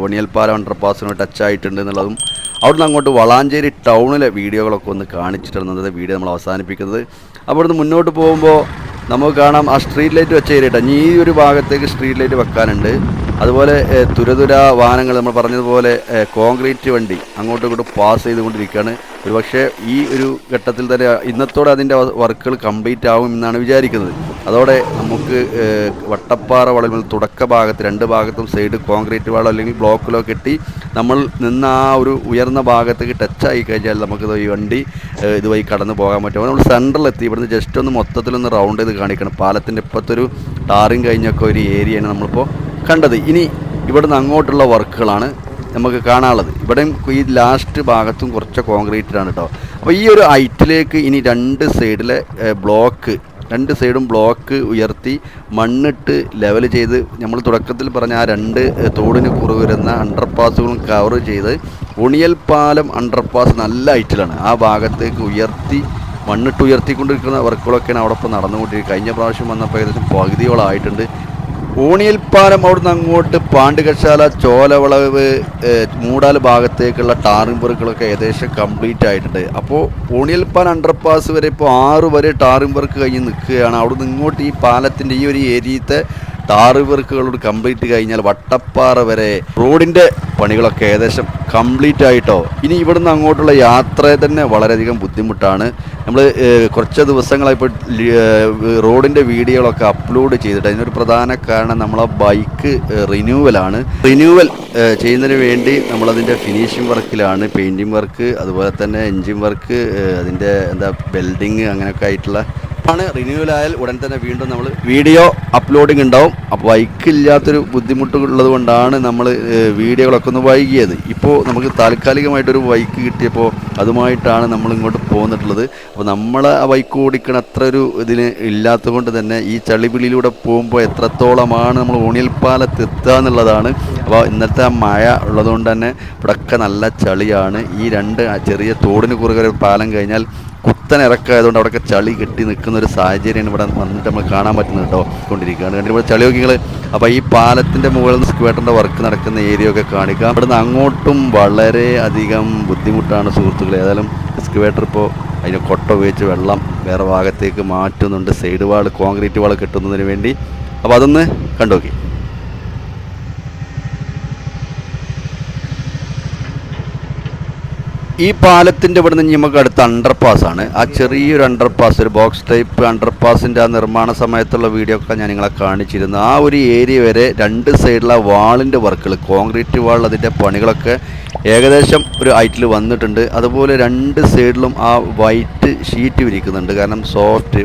വണിയൽപ്പാലം അണ്ടർപാസിനോ ഏ, പാലം അണ്ടർപാസിനോട് ടച്ച് ആയിട്ടുണ്ട് എന്നുള്ളതും അവിടുന്ന് അങ്ങോട്ട് വളാഞ്ചേരി ടൗണിലെ വീഡിയോകളൊക്കെ ഒന്ന് കാണിച്ചിട്ടാണ് വീഡിയോ നമ്മൾ അവസാനിപ്പിക്കുന്നത്. അപ്പോൾ ഇവിടുന്ന് മുന്നോട്ട് പോകുമ്പോൾ നമുക്ക് കാണാം ആ സ്ട്രീറ്റ് ലൈറ്റ് വെച്ച ഏരിയ ഇനി ഈ ഒരു ഭാഗത്തേക്ക് സ്ട്രീറ്റ് ലൈറ്റ് വെക്കാനുണ്ട്. അതുപോലെ തുരതുര വാഹനങ്ങൾ നമ്മൾ പറഞ്ഞതുപോലെ കോൺക്രീറ്റ് വണ്ടി അങ്ങോട്ടും ഇങ്ങോട്ടും പാസ് ചെയ്തുകൊണ്ടിരിക്കുകയാണ്. ഒരുപക്ഷെ ഈ ഒരു ഘട്ടത്തിൽ തന്നെ ഇന്നത്തോടെ അതിന്റെ വർക്കുകൾ കംപ്ലീറ്റ് ആവും എന്നാണ് വിചാരിക്കുന്നത്. അതോടെ നമുക്ക് വട്ടപ്പാറ വളവിൽ തുടക്ക ഭാഗത്ത് രണ്ട് ഭാഗത്തും സൈഡ് കോൺക്രീറ്റ് വളം അല്ലെങ്കിൽ ബ്ലോക്കിലോ കെട്ടി നമ്മൾ നിന്ന് ആ ഒരു ഉയർന്ന ഭാഗത്തേക്ക് ടച്ച് ആയി കഴിഞ്ഞാൽ നമുക്ക് ഈ വണ്ടി ഇതുവഴി കടന്നു പോകാൻ പറ്റും. നമ്മൾ നമ്മൾ സെന്ററിലെത്തി ഇവിടുന്ന് ജസ്റ്റ് ഒന്ന് മൊത്തത്തിലൊന്ന് റൗണ്ട് ചെയ്ത് കാണിക്കണം. പാലത്തിന്റെ ഇപ്പോഴത്തെ ഒരു ടാറിങ് കഴിഞ്ഞൊക്കെ ഒരു ഏരിയയാണ് നമ്മളിപ്പോൾ കണ്ടത്. ഇനി ഇവിടുന്ന് അങ്ങോട്ടുള്ള വർക്കുകളാണ് നമുക്ക് കാണാനുള്ളത്. ഇവിടെയും ഈ ലാസ്റ്റ് ഭാഗത്തും കുറച്ച് കോൺക്രീറ്റിലാണ് കേട്ടോ അപ്പോൾ ഈ ഒരു ഹൈറ്റിലേക്ക് ഇനി രണ്ട് സൈഡിലെ ബ്ലോക്ക് രണ്ട് സൈഡും ബ്ലോക്ക് ഉയർത്തി മണ്ണിട്ട് ലെവൽ ചെയ്ത് നമ്മൾ തുടക്കത്തിൽ പറഞ്ഞ ആ രണ്ട് തോടിന് കുറവ് വരുന്ന അണ്ടർപാസുകളും കവർ ചെയ്ത് ഉണിയൽ പാലം അണ്ടർപാസ് നല്ല ഹൈറ്റിലാണ്. ആ ഭാഗത്തേക്ക് ഉയർത്തി മണ്ണിട്ട് ഉയർത്തിക്കൊണ്ടിരിക്കുന്ന വർക്കുകളൊക്കെയാണ് അവിടെ ഇപ്പോൾ നടന്നുകൊണ്ടിരിക്കുന്നത്. കഴിഞ്ഞ പ്രാവശ്യം വന്നപ്പോൾ ഏകദേശം പകുതിയോളായിട്ടുണ്ട് ഊണിയൽപ്പാലം അവിടുന്ന് അങ്ങോട്ട് പാണ്ഡുകശാല ചോലവളവ് മൂടാൽ ഭാഗത്തേക്കുള്ള ടാറിംഗ് വർക്കുകളൊക്കെ ഏകദേശം കംപ്ലീറ്റ് ആയിട്ടുണ്ട്. അപ്പോൾ ഊണിയൽപ്പാലം അണ്ടർപാസ് വരെ ഇപ്പോൾ ആറ് വരെ ടാറിംഗ് വർക്ക് കഴിഞ്ഞ് നിൽക്കുകയാണ്. അവിടുന്ന് ഇങ്ങോട്ട് ഈ പാലത്തിന്റെ ഈ ഒരു ഏരിയത്തെ ടാറ് വർക്കുകളോട് കംപ്ലീറ്റ് കഴിഞ്ഞാൽ വട്ടപ്പാറ വരെ റോഡിന്റെ പണികളൊക്കെ ഏകദേശം കംപ്ലീറ്റ് ആയിട്ടോ? ഇനി ഇവിടുന്ന് അങ്ങോട്ടുള്ള യാത്ര തന്നെ വളരെയധികം ബുദ്ധിമുട്ടാണ്. നമ്മൾ കുറച്ച് ദിവസങ്ങളായിപ്പോൾ റോഡിന്റെ വീഡിയോകളൊക്കെ അപ്ലോഡ് ചെയ്തിട്ട് അതിനൊരു പ്രധാന കാരണം നമ്മളെ ബൈക്ക് റിന്യൂവലാണ്. റിന്യൂവൽ ചെയ്യുന്നതിന് വേണ്ടി നമ്മളതിന്റെ ഫിനിഷിംഗ് വർക്കിലാണ്. പെയിന്റിങ് വർക്ക് അതുപോലെ തന്നെ എൻജിൻ വർക്ക് അതിന്റെ എന്താ ബെൽഡിങ് അങ്ങനെയൊക്കെ ആയിട്ടുള്ള ആണ്. റിന്യൂവൽ ആയാൽ ഉടൻ തന്നെ വീണ്ടും നമ്മൾ വീഡിയോ അപ്ലോഡിംഗ് ഉണ്ടാവും. അപ്പോൾ ബൈക്കില്ലാത്തൊരു ബുദ്ധിമുട്ടുള്ളത് കൊണ്ടാണ് നമ്മൾ വീഡിയോകളൊക്കെ ഒന്ന് വൈകിയത്. ഇപ്പോൾ നമുക്ക് താൽക്കാലികമായിട്ടൊരു ബൈക്ക് കിട്ടിയപ്പോൾ അതുമായിട്ടാണ് നമ്മൾ ഇങ്ങോട്ട് പോന്നിട്ടുള്ളത്. അപ്പോൾ നമ്മൾ ആ ബൈക്ക് ഓടിക്കണ അത്ര ഒരു ഇതിന് ഇല്ലാത്തതുകൊണ്ട് തന്നെ ഈ ചളിപിളിയിലൂടെ പോകുമ്പോൾ എത്രത്തോളമാണ് നമ്മൾ ഊണിയൽപ്പാലത്ത് എത്തുക എന്നുള്ളതാണ്. അപ്പോൾ ഇന്നത്തെ മഴ ഉള്ളതുകൊണ്ട് തന്നെ ഇവിടെയൊക്കെ നല്ല ചളിയാണ്. ഈ രണ്ട് ചെറിയ തോടിന് കുറുകെ പാലം കഴിഞ്ഞാൽ കുത്തൻ ഇറക്കമായതുകൊണ്ട് അവിടെയൊക്കെ ചളി കെട്ടി നിൽക്കുന്ന ഒരു സാഹചര്യമാണ് ഇവിടെ വന്നിട്ട് നമ്മൾ കാണാൻ പറ്റുന്നത് കേട്ടോ കൊണ്ടിരിക്കുകയാണ്. കണ്ടിട്ട് ഇവിടെ ചളി നോക്കിങ്ങൾ അപ്പോൾ ഈ പാലത്തിന്റെ മുകളിൽ നിന്ന് സ്ക്വേട്ടറിന്റെ വർക്ക് നടക്കുന്ന ഏരിയ ഒക്കെ കാണിക്കാം. ഇവിടുന്ന് അങ്ങോട്ടും വളരെ അധികം ബുദ്ധിമുട്ടാണ് സുഹൃത്തുക്കളെ. ഏതായാലും എക്സ്കവേറ്റർ ഇപ്പോൾ അതിന് കൊട്ട ഉപയോഗിച്ച് വെള്ളം വേറെ ഭാഗത്തേക്ക് മാറ്റുന്നുണ്ട്. സൈഡ് വാൾ കോൺക്രീറ്റ് വാൾ കെട്ടുന്നതിന് വേണ്ടി. അപ്പോൾ അതൊന്ന് കണ്ടുനോക്കി ഈ പാലത്തിന്റെ ഇവിടെ നിന്ന് നമുക്ക് അടുത്ത അണ്ടർപാസ് ആണ്. ആ ചെറിയൊരു അണ്ടർപാസ് ഒരു ബോക്സ് ടൈപ്പ് അണ്ടർപാസിന്റെ ആ നിർമ്മാണ സമയത്തുള്ള വീഡിയോ ഒക്കെ ഞാൻ നിങ്ങളെ കാണിച്ചിരുന്നു. ആ ഒരു ഏരിയ വരെ രണ്ട് സൈഡിലെ വാളിന്റെ വർക്കുകൾ കോൺക്രീറ്റ് വാൾ അതിന്റെ പണികളൊക്കെ ഏകദേശം ഒരു ഹൈറ്റിൽ വന്നിട്ടുണ്ട്. അതുപോലെ രണ്ട് സൈഡിലും ആ വൈറ്റ് ഷീറ്റ് വിരിക്കുന്നുണ്ട്. കാരണം സോഫ്റ്റ്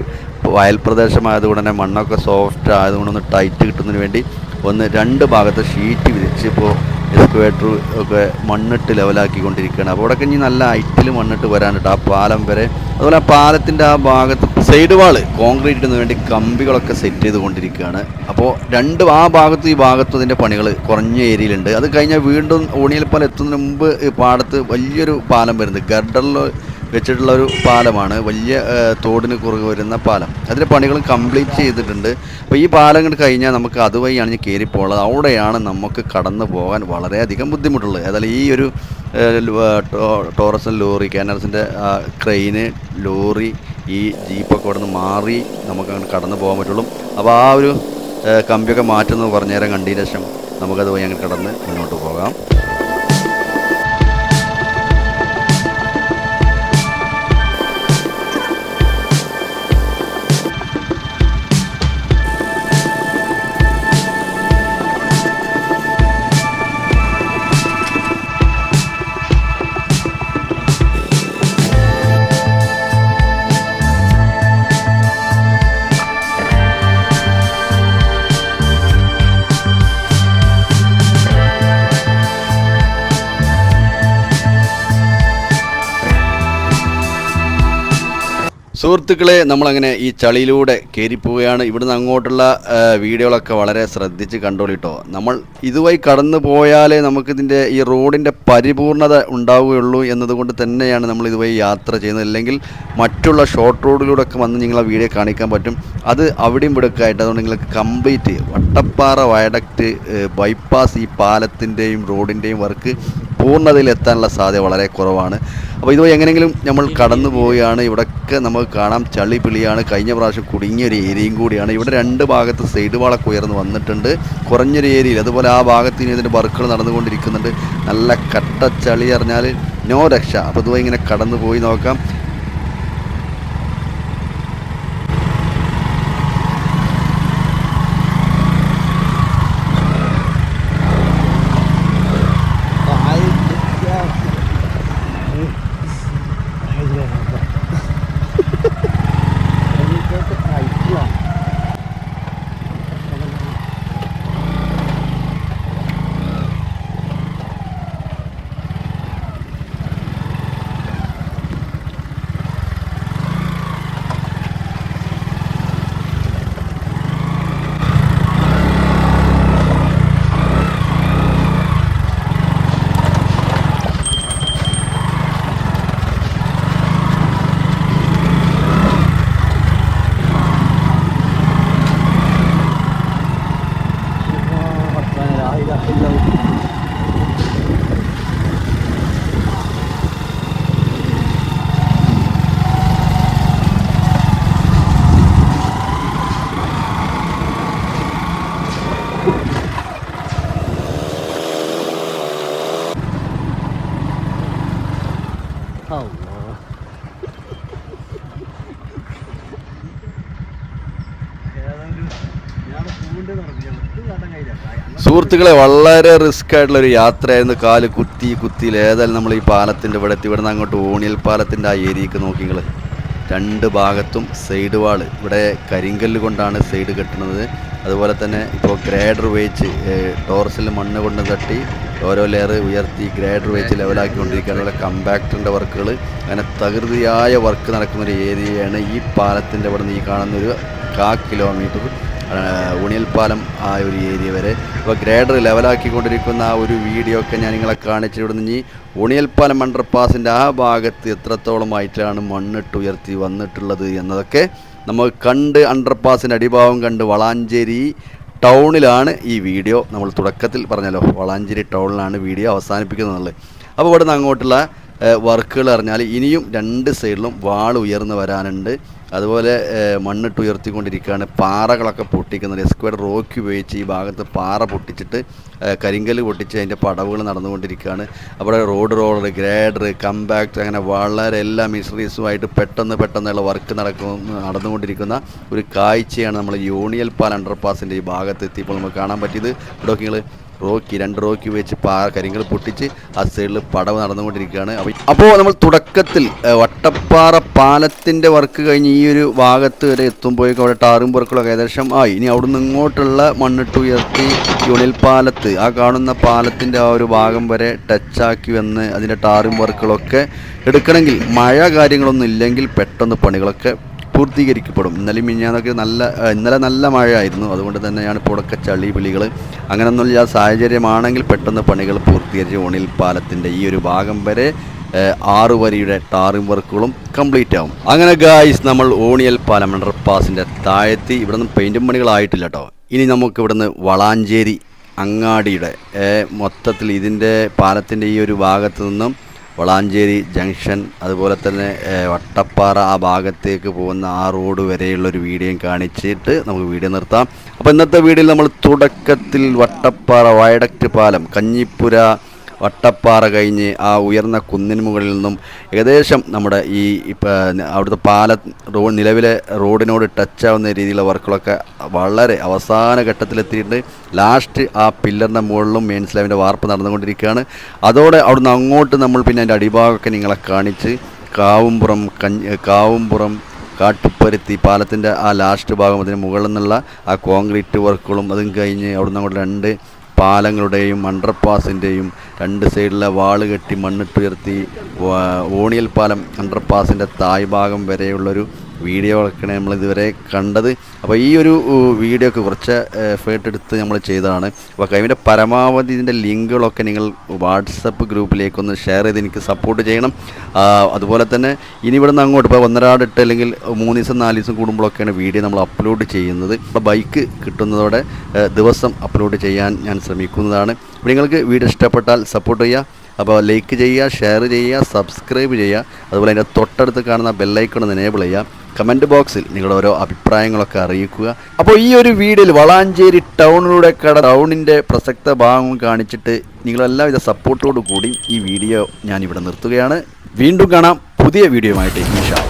വയൽ പ്രദേശമായതുകൊണ്ട് തന്നെ മണ്ണൊക്കെ സോഫ്റ്റ് ആയതുകൊണ്ട് ഒന്ന് ടൈറ്റ് കിട്ടുന്നതിന് വേണ്ടി ഒന്ന് രണ്ട് ഭാഗത്ത് ഷീറ്റ് വിരിച്ച് ഇപ്പോൾ എക്സ്കവേറ്റർ ഒക്കെ മണ്ണിട്ട് ലെവലാക്കിക്കൊണ്ടിരിക്കുകയാണ് അപ്പോൾ അവിടെ ഇനി നല്ല ഐറ്റിൽ മണ്ണിട്ട് വരാനുണ്ട് ആ പാലം വരെ അതുപോലെ ആ പാലത്തിന്റെ ആ ഭാഗത്ത് സൈഡ് വാൾ കോൺക്രീറ്റ് ഇടുന്നതിന് വേണ്ടി കമ്പികളൊക്കെ സെറ്റ് ചെയ്തുകൊണ്ടിരിക്കുകയാണ്. അപ്പോൾ രണ്ട് ആ ഭാഗത്തും ഈ ഭാഗത്തും അതിന്റെ പണികൾ കുറഞ്ഞ ഏരിയയിലുണ്ട് അത് കഴിഞ്ഞാൽ വീണ്ടും ഊണിയൽപ്പാലം എത്തുന്നതിന് മുമ്പ് പാടത്ത് വലിയൊരു പാലം വരുന്നത് ഗർഡറിൽ വെച്ചിട്ടുള്ള ഒരു പാലമാണ്. വലിയ തോടിന് കുറുകെ വരുന്ന പാലം. അതിന്റെ പണികൾ കംപ്ലീറ്റ് ചെയ്തിട്ടുണ്ട്. അപ്പോൾ ഈ പാലം കണ്ട് കഴിഞ്ഞാൽ നമുക്ക് അതുവഴിയാണ് ഞാൻ കയറിപ്പോകുന്നത് അവിടെയാണ് നമുക്ക് കടന്നു പോകാൻ വളരെയധികം ബുദ്ധിമുട്ടുള്ളത്. ഏതായാലും ഈ ഒരു ടോറസൻ ലോറി കാനറസിന്റെ ക്രെയിന് ലോറി ഈ ജീപ്പൊക്കെ അവിടെ നിന്ന് മാറി നമുക്ക് അങ്ങോട്ട് കടന്നു പോകാൻ പറ്റുള്ളൂ. അപ്പോൾ ആ ഒരു കമ്പിയൊക്കെ മാറ്റുന്നത് പറഞ്ഞു കണ്ടതിന് ശേഷം നമുക്കത് വഴി അങ്ങനെ കടന്ന് മുന്നോട്ട് പോകാം. സുഹൃത്തുക്കളെ നമ്മളങ്ങനെ ഈ ചളിയിലൂടെ കയറിപ്പോവുകയാണ് ഇവിടുന്ന് അങ്ങോട്ടുള്ള വീഡിയോകളൊക്കെ വളരെ ശ്രദ്ധിച്ച് കണ്ടോളിട്ടോ. നമ്മൾ ഇതുവഴി കടന്നു പോയാലേ നമുക്കിതിന്റെ ഈ റോഡിന്റെ പരിപൂർണത ഉണ്ടാവുകയുള്ളൂ എന്നതുകൊണ്ട് തന്നെയാണ് നമ്മൾ ഇതുവഴി യാത്ര ചെയ്യുന്നത്. അല്ലെങ്കിൽ മറ്റുള്ള ഷോർട്ട് റോഡിലൂടെ ഒക്കെ വന്ന് നിങ്ങളെ വീഡിയോ കാണിക്കാൻ പറ്റും. അത് അവിടെയും വിടുക്കായിട്ട് അതുകൊണ്ട് നിങ്ങൾക്ക് കംപ്ലീറ്റ് വട്ടപ്പാറ വയഡക്റ്റ് ബൈപ്പാസ് ഈ പാലത്തിന്റെയും റോഡിന്റെയും വർക്ക് പൂർണതയിൽ എത്താനുള്ള സാധ്യത വളരെ കുറവാണ്. അപ്പോൾ ഇത് എങ്ങനെയെങ്കിലും നമ്മൾ കടന്നു പോവുകയാണ്. ഇവിടെയൊക്കെ നമുക്ക് കാണാം. ചളി പിളിയാണ് കഴിഞ്ഞ പ്രാവശ്യം കുടുങ്ങിയ ഒരു ഏരിയയും കൂടിയാണ്. ഇവിടെ രണ്ട് ഭാഗത്ത് സൈഡ് വാളൊക്കെ ഉയർന്ന് വന്നിട്ടുണ്ട്. കുറഞ്ഞൊരു ഏരിയയിൽ. അതുപോലെ ആ ഭാഗത്ത് ഇനി ഇതിന്റെ വർക്കുകൾ നടന്നുകൊണ്ടിരിക്കുന്നുണ്ട്. നല്ല കട്ട ചളി അറിഞ്ഞാൽ നോ രക്ഷ. അപ്പോൾ ഇതുപോലെ ഇങ്ങനെ കടന്നു പോയി നോക്കാം. സുഹൃത്തുക്കളെ വളരെ റിസ്ക് ആയിട്ടുള്ള ഒരു യാത്രയായിരുന്നു കാൽ കുത്തി കുത്തി ഏതായാലും നമ്മൾ ഈ പാലത്തിന്റെ ഇവിടെ നിന്ന് അങ്ങോട്ട് ഓണിയൽ പാലത്തിന്റെ ആ ഏരിയക്ക് നോക്കി നിങ്ങൾ രണ്ട് ഭാഗത്തും സൈഡ് വാൾ. ഇവിടെ കരിങ്കല്ല് കൊണ്ടാണ് സൈഡ് കെട്ടുന്നത്. അതുപോലെ തന്നെ ഇപ്പോൾ ഗ്രേഡർ ഉപയോഗിച്ച് ടോർസിൽ മണ്ണ് കൊണ്ട് തട്ടി ഓരോ ലെയർ ഉയർത്തി ഗ്രേഡർ വെച്ച് ലെവലാക്കിക്കൊണ്ടിരിക്കുകയാണ് അതുപോലെ കമ്പാക്ടറിന്റെ വർക്കുകൾ അങ്ങനെ തകൃതിയായ വർക്ക് നടക്കുന്ന ഒരു ഏരിയയാണ് ഈ പാലത്തിന്റെ അവിടെ നിന്ന് ഈ കാണുന്ന ഒരു കാ കിലോമീറ്റർ ഉണിയൽ പാലം ആ ഒരു ഏരിയ വരെ. ഇപ്പോൾ ഗ്രേഡർ ലെവലാക്കിക്കൊണ്ടിരിക്കുന്ന ആ ഒരു വീഡിയോ ഒക്കെ ഞാൻ നിങ്ങളെ കാണിച്ചു ഇവിടുന്ന് ഈ ഉണിയൽപ്പാലം അണ്ടർപാസിന്റെ ആ ഭാഗത്ത് എത്രത്തോളമായിട്ടാണ് മണ്ണിട്ട് ഉയർത്തി വന്നിട്ടുള്ളത് എന്നതൊക്കെ നമ്മൾ കണ്ട് അണ്ടർപാസിന്റെ അടിഭാവം കണ്ട് വളാഞ്ചേരി ടൗണിലാണ് ഈ വീഡിയോ. നമ്മൾ തുടക്കത്തിൽ പറഞ്ഞല്ലോ വളാഞ്ചേരി ടൗണിലാണ് വീഡിയോ അവസാനിപ്പിക്കുന്നത് അപ്പോൾ ഇവിടെ നിന്ന് അങ്ങോട്ടുള്ള വർക്കുകൾ അറിഞ്ഞാൽ ഇനിയും രണ്ട് സൈഡിലും വാൾ ഉയർന്നു വരാനുണ്ട്. അതുപോലെ മണ്ണിട്ട് ഉയർത്തിക്കൊണ്ടിരിക്കുകയാണ് പാറകളൊക്കെ പൊട്ടിക്കുന്നത്. എസ്ക്വയർ റോക്ക് ഉപയോഗിച്ച് ഈ ഭാഗത്ത് പാറ പൊട്ടിച്ചിട്ട് കരിങ്കൽ പൊട്ടിച്ച് അതിന്റെ പടവുകൾ നടന്നുകൊണ്ടിരിക്കുകയാണ്. അവിടെ റോഡ് റോളർ ഗ്രേഡർ കമ്പാക്ട് അങ്ങനെ വളരെ എല്ലാ മിഷറീസുമായിട്ട് പെട്ടെന്ന് പെട്ടെന്നുള്ള വർക്ക് നടക്കുന്ന നടന്നുകൊണ്ടിരിക്കുന്ന ഒരു കാഴ്ചയാണ് നമ്മൾ യൂണിയൽ പാൽ അണ്ടർപാസിന്റെ ഈ ഭാഗത്ത് എത്തിയപ്പോൾ നമുക്ക് കാണാൻ പറ്റിയത്. ഇവിടെ നിങ്ങൾ റോക്കി രണ്ട് റോക്കി വെച്ച് പാ കരിങ്ങൾ പൊട്ടിച്ച് ആ സൈഡിൽ പടവ് നടന്നുകൊണ്ടിരിക്കുകയാണ്. അപ്പോൾ നമ്മൾ തുടക്കത്തിൽ വട്ടപ്പാറ പാലത്തിന്റെ വർക്ക് കഴിഞ്ഞ് ഈ ഒരു ഭാഗത്ത് വരെ എത്തുമ്പോഴേക്കും അവിടെ ടാറും വർക്കുകളൊക്കെ ഏകദേശം ആയി. ഇനി അവിടുന്ന് ഇങ്ങോട്ടുള്ള മണ്ണിട്ട് ഉയർത്തി യുണിൽ പാലത്ത് ആ കാണുന്ന പാലത്തിന്റെ ആ ഒരു ഭാഗം വരെ ടച്ചാക്കി വന്ന് അതിന്റെ ടാറും വർക്കുകളൊക്കെ എടുക്കണമെങ്കിൽ മഴ കാര്യങ്ങളൊന്നും ഇല്ലെങ്കിൽ പെട്ടെന്ന് പണികളൊക്കെ പൂർത്തീകരിക്കപ്പെടും. ഇന്നലെ മിഞ്ഞാന്നൊക്കെ നല്ല ഇന്നലെ നല്ല മഴയായിരുന്നു. അതുകൊണ്ട് തന്നെയാണ് ഇവിടെയൊക്കെ ചളി പിളികൾ അങ്ങനെയൊന്നുമില്ല സാഹചര്യമാണെങ്കിൽ പെട്ടെന്ന് പണികൾ പൂർത്തീകരിച്ച് ഓണിൽ പാലത്തിന്റെ ഈ ഒരു ഭാഗം വരെ ആറ് വരിയുടെ ടാറിംഗ് വർക്കുകളും കംപ്ലീറ്റ് ആവും. അങ്ങനെ ഗായ്സ് നമ്മൾ ഓണിയൽ പാലം അണ്ടർപാസിന്റെ താഴെത്തി. ഇവിടെ നിന്ന് പെയിന്റും പണികളായിട്ടില്ല കേട്ടോ. ഇനി നമുക്ക് ഇവിടുന്ന് വളാഞ്ചേരി അങ്ങാടിയുടെ മൊത്തത്തിൽ ഇതിന്റെ പാലത്തിന്റെ ഈ ഒരു ഭാഗത്തു നിന്നും വളാഞ്ചേരി ജംഗ്ഷൻ അതുപോലെ തന്നെ വട്ടപ്പാറ ആ ഭാഗത്തേക്ക് പോകുന്ന ആ റോഡ് വരെയുള്ള ഒരു വീഡിയോയും കാണിച്ചിട്ട് നമുക്ക് വീഡിയോ നിർത്താം. അപ്പോൾ ഇന്നത്തെ വീഡിയോയിൽ നമ്മൾ തുടക്കത്തിൽ വട്ടപ്പാറ വയഡക്റ്റ് പാലം കഞ്ഞിപ്പുര വട്ടപ്പാറ കഴിഞ്ഞ് ആ ഉയർന്ന കുന്നിന് മുകളിൽ നിന്നും ഏകദേശം നമ്മുടെ ഈ ഇപ്പം അവിടുത്തെ പാല റോഡ് നിലവിലെ റോഡിനോട് ടച്ച് ആവുന്ന രീതിയിലുള്ള വർക്കുകളൊക്കെ വളരെ അവസാന ഘട്ടത്തിലെത്തിയിട്ട് ലാസ്റ്റ് ആ പില്ലറിന്റെ മുകളിലും മെയിൻ സ്ലാബിന്റെ വാർപ്പ് നടന്നുകൊണ്ടിരിക്കുകയാണ്. അതോടെ അവിടുന്ന് അങ്ങോട്ട് നമ്മൾ പിന്നെ അതിന്റെ അടിഭാഗമൊക്കെ നിങ്ങളെ കാണിച്ച് കാവുംപുറം കഞ്ഞി കാവുംപുറം കാട്ടുപരുത്തി പാലത്തിന്റെ ആ ലാസ്റ്റ് ഭാഗം അതിന് മുകളിൽ നിന്നുള്ള ആ കോൺക്രീറ്റ് വർക്കുകളും അതും കഴിഞ്ഞ് അവിടുന്ന് അങ്ങോട്ട് രണ്ട് പാലങ്ങളുടെയും അണ്ടർപാസിന്റെയും രണ്ട് സൈഡിലെ വാൾ കെട്ടി മണ്ണിട്ടുയർത്തി ഓണിയൽ പാലം അണ്ടർപാസിന്റെ തായ് ഭാഗം വരെയുള്ളൊരു വീഡിയോ ഒക്കെയാണ് നമ്മൾ ഇതുവരെ കണ്ടത്. അപ്പോൾ ഈ ഒരു വീഡിയോ ഒക്കെ കുറച്ച് എഫേർട്ട് എടുത്ത് നമ്മൾ ചെയ്തതാണ്. അപ്പോൾ കഴിവിന്റെ പരമാവധി ഇതിന്റെ ലിങ്കുകളൊക്കെ നിങ്ങൾ വാട്സപ്പ് ഗ്രൂപ്പിലേക്കൊന്ന് ഷെയർ ചെയ്ത് എനിക്ക് സപ്പോർട്ട് ചെയ്യണം. അതുപോലെ തന്നെ ഇനി ഇവിടുന്ന് അങ്ങോട്ട് ഇപ്പോൾ ഒന്നരാടിട്ട് അല്ലെങ്കിൽ മൂന്ന് ദിവസം നാല് ദിവസം കൂടുമ്പോഴൊക്കെയാണ് വീഡിയോ നമ്മൾ അപ്ലോഡ് ചെയ്യുന്നത്. അപ്പോൾ ബൈക്ക് കിട്ടുന്നതോടെ ദിവസം അപ്ലോഡ് ചെയ്യാൻ ഞാൻ ശ്രമിക്കുന്നതാണ്. അപ്പോൾ നിങ്ങൾക്ക് വീഡിയോ ഇഷ്ടപ്പെട്ടാൽ സപ്പോർട്ട് ചെയ്യുക. അപ്പോൾ ലൈക്ക് ചെയ്യുക ഷെയർ ചെയ്യുക സബ്സ്ക്രൈബ് ചെയ്യുക. അതുപോലെ അതിന്റെ തൊട്ടടുത്ത് കാണുന്ന ബെല്ലൈക്കൺ ഒന്ന് എനേബിൾ ചെയ്യുക. കമന്റ് ബോക്സിൽ നിങ്ങളുടെ ഓരോ അഭിപ്രായങ്ങളൊക്കെ അറിയിക്കുക. അപ്പോൾ ഈ ഒരു വീഡിയോയിൽ വളാഞ്ചേരി ടൗണിലൂടെ കട ടൗണിന്റെ പ്രസക്ത ഭാഗം കാണിച്ചിട്ട് നിങ്ങളെല്ലാവിധ സപ്പോർട്ടോടു കൂടി ഈ വീഡിയോ ഞാനിവിടെ നിർത്തുകയാണ്. വീണ്ടും കാണാം പുതിയ വീഡിയോയുമായിട്ട് ഇൻഷാ.